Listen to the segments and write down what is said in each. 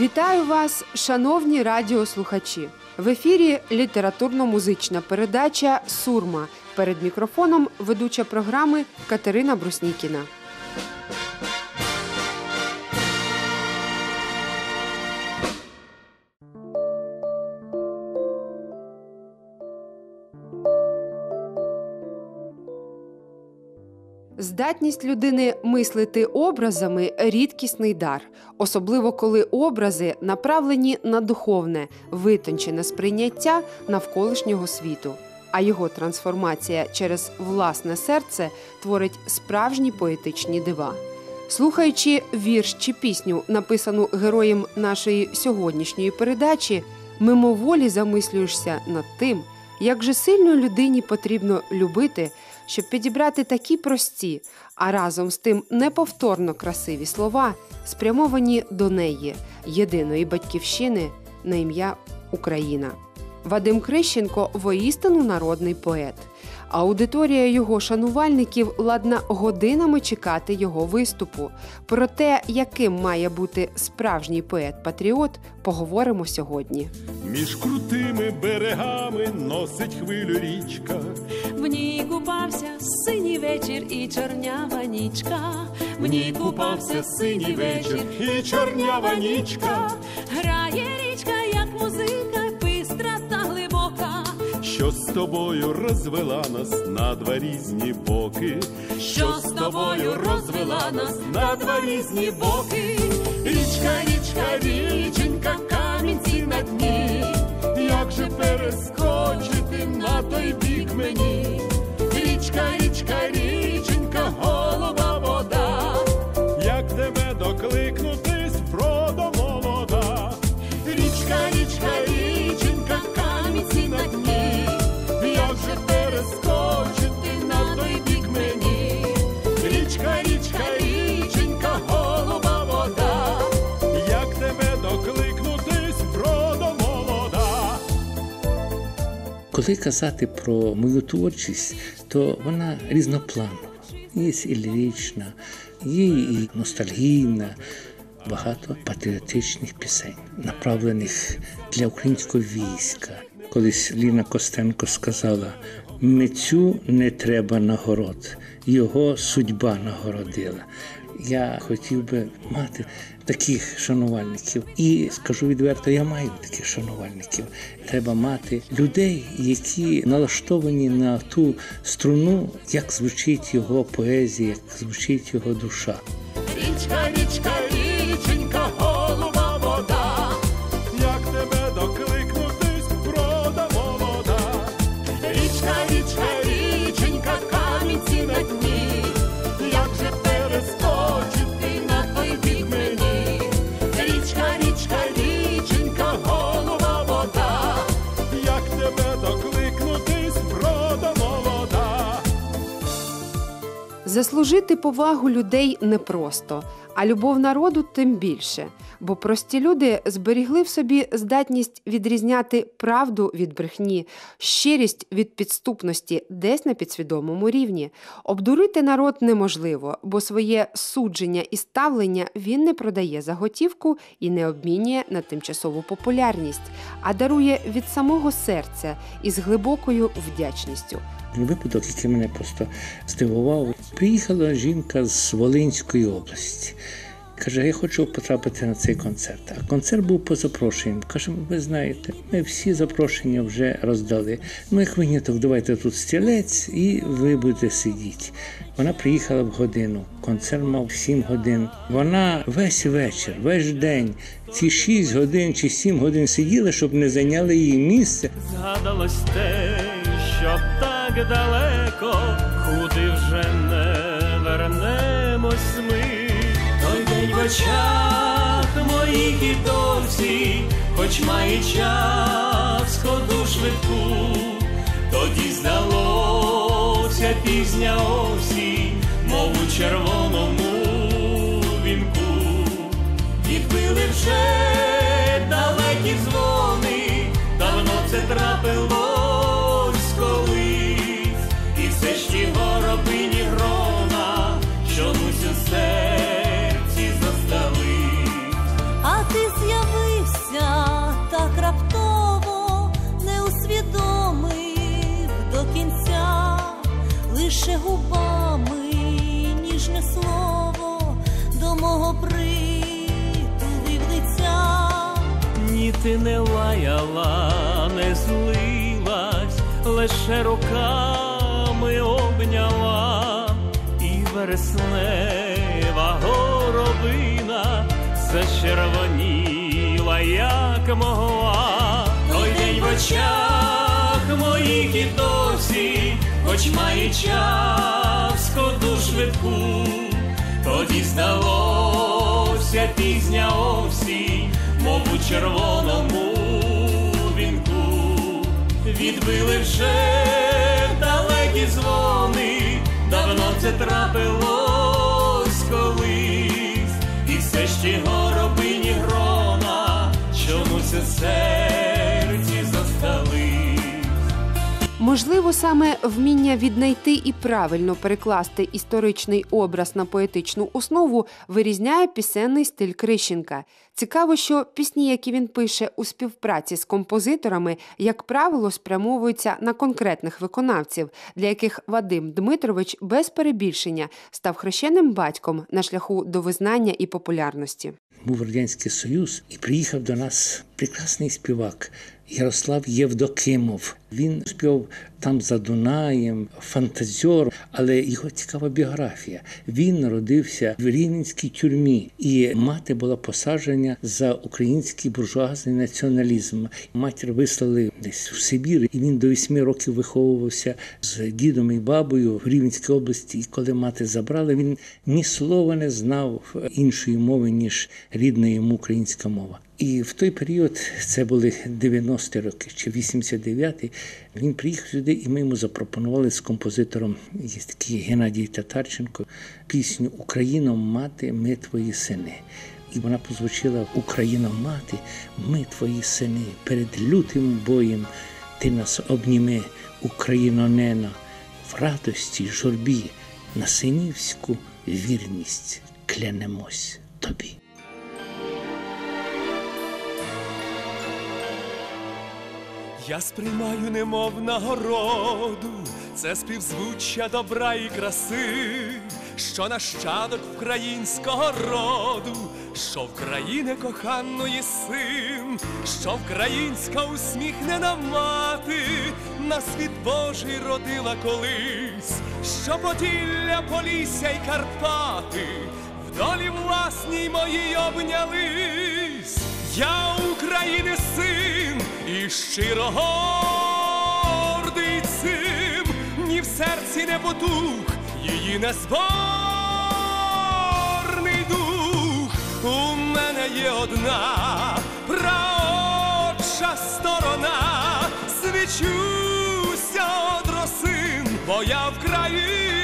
Вітаю вас, шановні радіослухачі. В ефірі літературно-музична передача Сурма. Перед мікрофоном ведуча програми Катерина Бруснікіна. Здатність людини мислити образами рідкісний дар, особливо коли образи направлені на духовне, витончене сприйняття навколишнього світу, а його трансформація через власне серце творить справжні поетичні дива. Слухаючи вірш чи пісню, написану героєм нашої сьогоднішньої передачі, мимоволі замислюєшся над тим, як же сильно людині потрібно любити щоб підібрати такі прості, а разом з тим неповторно красиві слова, спрямовані до неї, єдиної батьківщини на ім'я Україна. Вадим Крищенко воістину народний поет. Аудиторія його шанувальників ладна годинами чекати його виступу. Про те, яким має бути справжній поет-патріот, поговоримо сьогодні. Між крутими берегами носить хвилю річка. В ній купався синій вечір і чорнява нічка. В ній купався синій вечір і чорнява нічка. Грає річка, як музика, бистра та глибока. Що з тобою розвела нас на два різні боки? Що з тобою розвела нас на два різні боки? Річка, річка, річенька, камінці на дні. Як же перескочити на той бік мені? Річка, річка, річенька, голова казати про мою творчість, то вона різнопланова. Є і лірична, є і ностальгійна, багато патріотичних пісень, направлених для українського війська. Колись Ліна Костенко сказала: митцю не треба нагород, його судьба нагородила. Я хотів би мати таких шанувальників, і скажу відверто, я маю таких шанувальників. Треба мати людей, які налаштовані на ту струну, як звучить його поезія, як звучить його душа. Річка, річка, річенька, Заслужити повагу людей непросто, а любов народу тим більше. Бо прості люди зберігли в собі здатність відрізняти правду від брехні, щирість від підступності десь на підсвідомому рівні. Обдурити народ неможливо, бо своє судження і ставлення він не продає за готівку і не обмінює на тимчасову популярність, а дарує від самого серця із глибокою вдячністю. Випадок, який мене просто здивував, приїхала жінка з Волинської області. Каже, я хочу потрапити на цей концерт. А концерт був по запрошенням. Каже, ви знаєте, ми всі запрошення вже роздали. Ну, як виняток, давайте тут стілець і ви будете сидіти. Вона приїхала в годину. Концерт мав 7 годин. Вона весь вечір, весь день, ці 6 годин чи 7 годин сиділа, щоб не зайняли її місце. Згадалось те, що так далеко, куди вже не вернемось ми. Той день в очах моїх і досі, хоч має час ходу швидку, тоді здалося пізня осінь, мов у червоному вінку, відбили вже ти не лаяла, не злилась, лише руками обняла, і вереснева горобина зачервоніла, як могла. Той день в очах моїх і досі, хоч має час ходу швидку, тоді здалося пізня осінь, мов у червоному вінку, відбили вже далекі дзвони, давно це трапилось колись, і все ще горобині Можливо, саме вміння віднайти і правильно перекласти історичний образ на поетичну основу вирізняє пісенний стиль Крищенка. Цікаво, що пісні, які він пише у співпраці з композиторами, як правило, спрямовуються на конкретних виконавців, для яких Вадим Дмитрович без перебільшення став хрещеним батьком на шляху до визнання і популярності. Був Радянський Союз і приїхав до нас прекрасний співак Ярослав Євдокимов. Він співав там за Дунаєм, фантазьор, але його цікава біографія. Він народився в Рівненській тюрмі, і мати була посаджена за український буржуазний націоналізм. Матір вислали десь в Сибір, і він до вісьми років виховувався з дідом і бабою в Рівненській області. І коли мати забрала, він ні слова не знав іншої мови ніж рідна йому українська мова. І в той період, це були 90-ті роки чи 89-й, він приїхав сюди, і ми йому запропонували з композитором, є такий Геннадій Татарченко, пісню Україно, мати, ми твої сини. І вона позвучила Україна, мати, ми твої сини, перед лютим боєм ти нас обніми, Україно нена, в радості, журбі, на синівську вірність клянемось тобі. Я сприймаю немов нагороду, це співзвуччя добра і краси, що нащадок українського роду, що в країни коханої син, що вкраїнська усміхнена мати, на світ Божий родила колись, що Поділля, Полісся й Карпати. В долі власній моїй обнялись. Я України син і щиро гордий цим, ні в серці не потух її незборний дух. У мене є одна праотча сторона, свічуся од росин, бо я в країни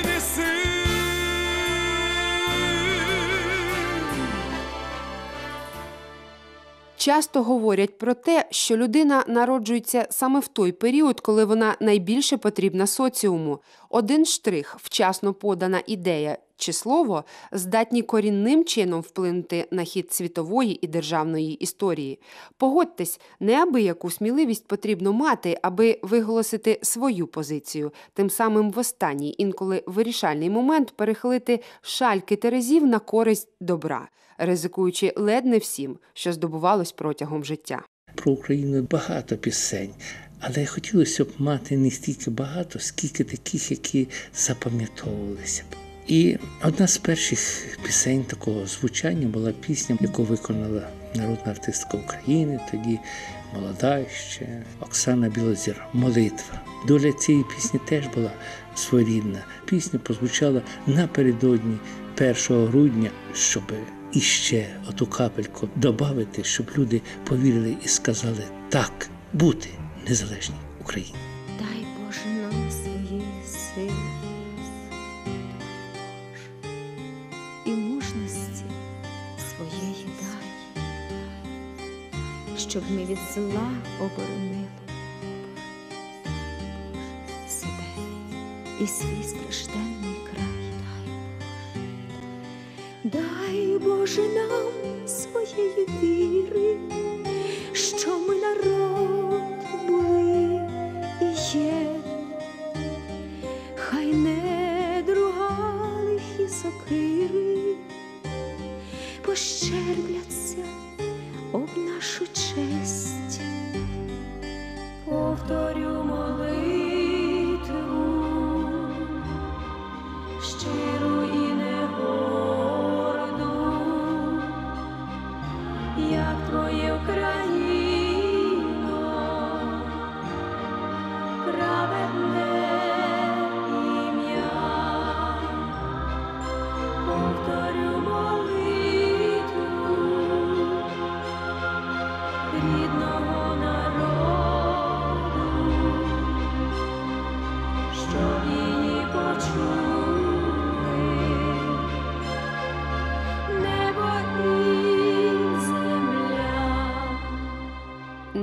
Часто говорять про те, що людина народжується саме в той період, коли вона найбільше потрібна соціуму. Один штрих, вчасно подана ідея чи слово, здатні корінним чином вплинути на хід світової і державної історії. Погодьтесь, неабияку сміливість потрібно мати, аби виголосити свою позицію, тим самим в останній, інколи вирішальний момент перехилити шальки терезів на користь добра, ризикуючи ледь не всім, що здобувалось протягом життя. Про Україну багато пісень, але хотілося б мати не стільки багато, скільки таких, які запам'ятовувалися б. І одна з перших пісень такого звучання була пісня, яку виконала народна артистка України, тоді молода ще Оксана Білозір. Молитва. Доля цієї пісні теж була своєрідна. Пісня прозвучала напередодні 1 грудня, щоб іще оту капельку додати, щоб люди повірили і сказали так бути незалежній Україні. Щоб ми від зла оборонили себе і свій стражденний край. Дай Боже нам своєї віри,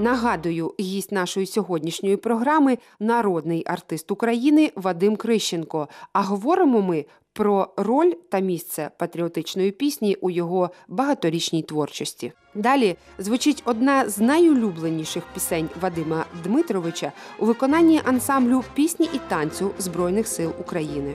Нагадую, гість нашої сьогоднішньої програми народний артист України Вадим Крищенко. А говоримо ми про роль та місце патріотичної пісні у його багаторічній творчості. Далі звучить одна з найулюбленіших пісень Вадима Дмитровича у виконанні ансамблю пісні і танцю Збройних сил України.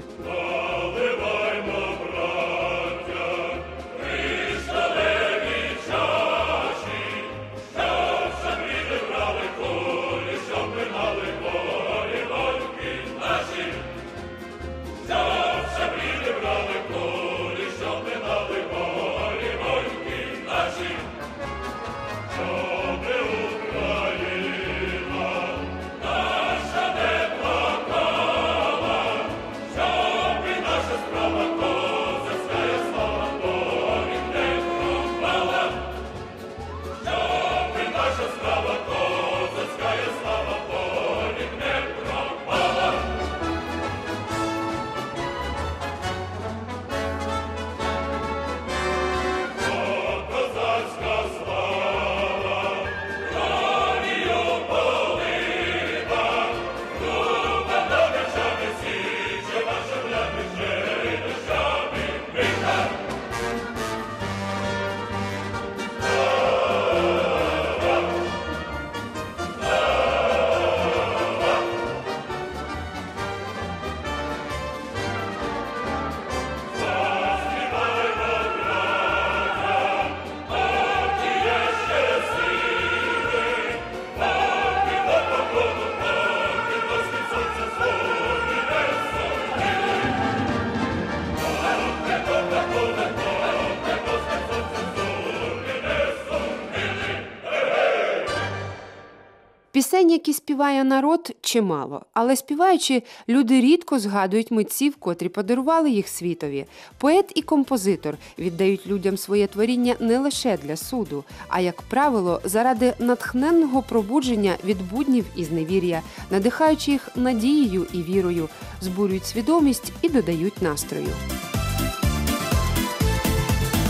Співає народ, чимало, але співаючи, люди рідко згадують митців, котрі подарували їх світові. Поет і композитор віддають людям своє творіння не лише для суду, а як правило, заради натхненного пробудження від буднів і зневір'я, надихаючи їх надією і вірою, збурюють свідомість і додають настрою.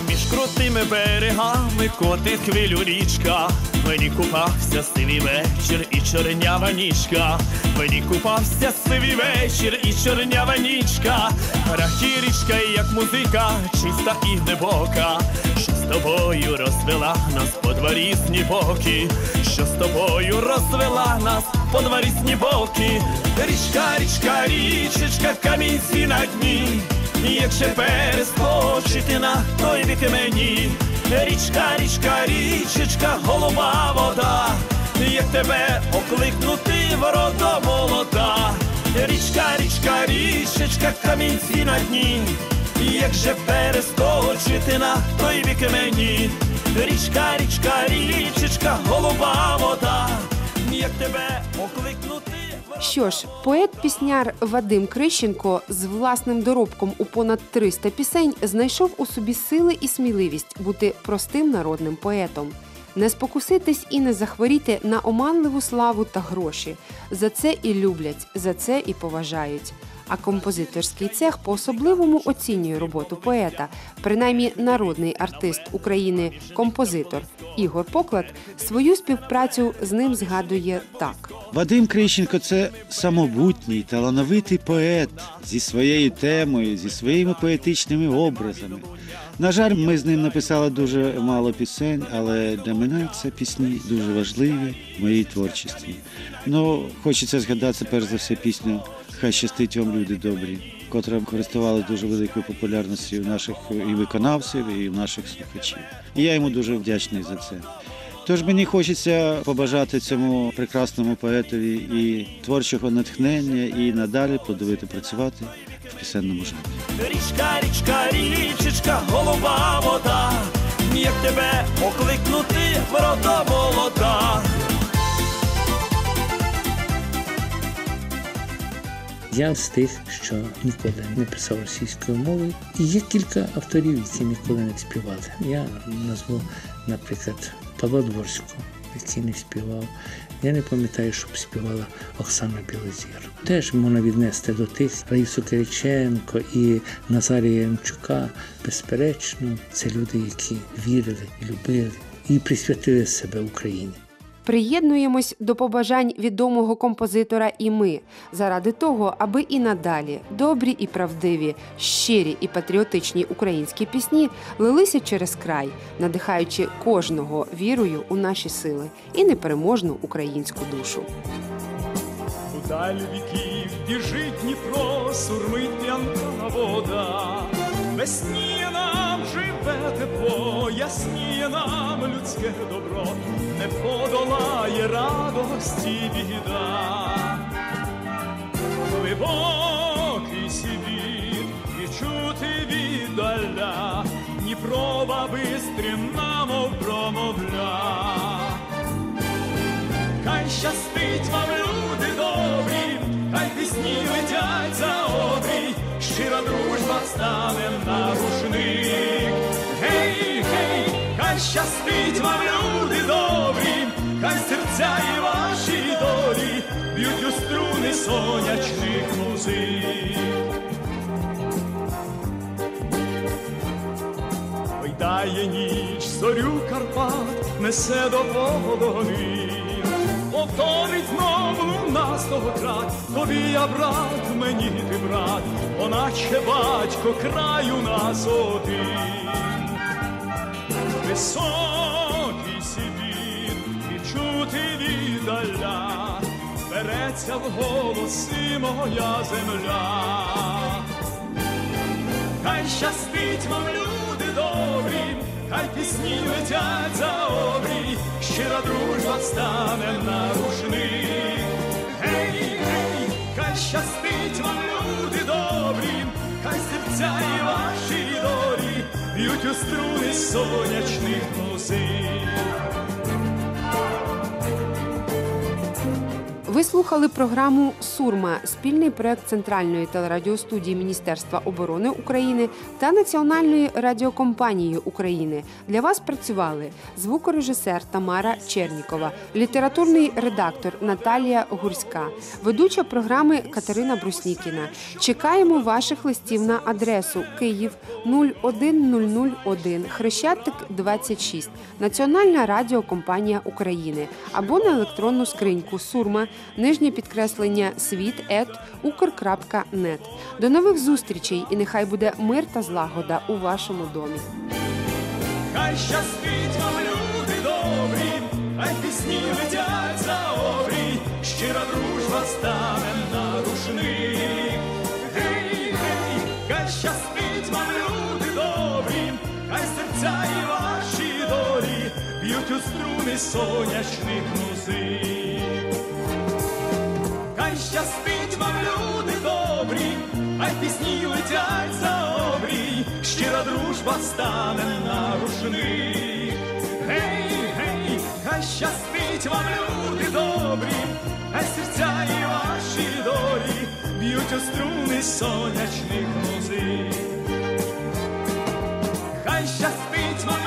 Між крутими берегами котить хвилю річка. Мені купався сивий вечір і чорнява нічка. Мені купався сивий вечір і чорнява нічка. Рахі річка, як музика, чиста і глибока. Що з тобою розвела нас по два різні боки. Що з тобою розвела нас по два різні боки. Річка, річка, річечка, камінці на дні. Якщо перескочити на той бік мені, річка, річка, річечка, голова вода, як тебе окликнути ворота молода, річка, річка, річечка, камінці на дні, як же перескочити на той бік мені, річка, річка, річечка, голова вода, як тебе окликнути. Що ж, поет-пісняр Вадим Крищенко з власним доробком у понад 300 пісень знайшов у собі сили і сміливість бути простим народним поетом. Не спокуситись і не захворіти на оманливу славу та гроші. За це і люблять, за це і поважають. А композиторський цех по-особливому оцінює роботу поета. Принаймні, народний артист України, композитор Ігор Поклад свою співпрацю з ним згадує так. Вадим Крищенко це самобутній, талановитий поет зі своєю темою, зі своїми поетичними образами. На жаль, ми з ним написали дуже мало пісень, але для мене це пісні дуже важливі в моїй творчості. Ну, хочеться згадати перш за все пісню Хай щастить вам люди добрі, котра користувалася дуже великою популярністю наших і виконавців, і наших слухачів. І я йому дуже вдячний за це. Тож мені хочеться побажати цьому прекрасному поетові і творчого натхнення, і надалі продовити працювати в пісенному жанрі. Річка, річка, річечка, голова вода, як тебе окликнути ворота молода. Я з тих, що ніколи не писав російською мовою. І є кілька авторів, які ніколи не співали. Я назву, наприклад, Павла Дворського, який не співав. Я не пам'ятаю, щоб співала Оксана Білозір. Теж можна віднести до тих Раїсу Кириченко і Назарія Ямчука. Безперечно, це люди, які вірили, любили і присвятили себе Україні. Приєднуємось до побажань відомого композитора і ми заради того, аби і надалі добрі і правдиві, щирі і патріотичні українські пісні лилися через край, надихаючи кожного вірою у наші сили і непереможну українську душу. Удаль віків біжить Дніпро, сурмить п'янка вода. Весніє нам живе тепло, ясніє нам людське добро, не подолає радості біда. Глибокий світ і чути віддаля, Дніпрова бистрівна, мов промовля. Хай щастить вам, люди добрі, хай пісні летять за щира дружба стане на рушник. Гей, гей, хай щастить вам, люди добрі, хай серця і ваші долі б'ють у струни сонячних музик. Гойдає ніч, зорю Карпат, несе до водогонів. Повторить знов луна стогократ, тобі я брат, мені ти брат, оначе батько краю нас один. Високий світ і чути віддаля, береться в голоси моя земля. Хай щастить вам, люди добрі, хай пісні летять за обрій, щира дружба стане на. Гей, гей, хай щастить вам, струни сонячних музик. Ви слухали програму Сурма, спільний проект Центральної телерадіостудії Міністерства оборони України та Національної радіокомпанії України. Для вас працювали звукорежисер Тамара Чернікова, літературний редактор Наталія Гурська, ведуча програми Катерина Бруснікіна. Чекаємо ваших листів на адресу Київ 01001 Хрещатик 26 Національна радіокомпанія України або на електронну скриньку Сурма нижнє підкреслення світ ет укр.нет. До нових зустрічей і нехай буде мир та злагода у вашому домі. Хай щастить вам, люди добрі, хай пісні летять за обрій, щира дружба стане на рушник. Гей, гей, хай щастить вам, люди добрі, хай серця і ваші долі б'ють у струни сонячних музик. Хай щастить вам, люди добрі, хай пісні летять за обрій, щира дружба стане на рушник. Гей, гей, хай щастить вам, люди добрі, хай серця і ваші долі б'ють у струни сонячних музик. Хай щастить вам,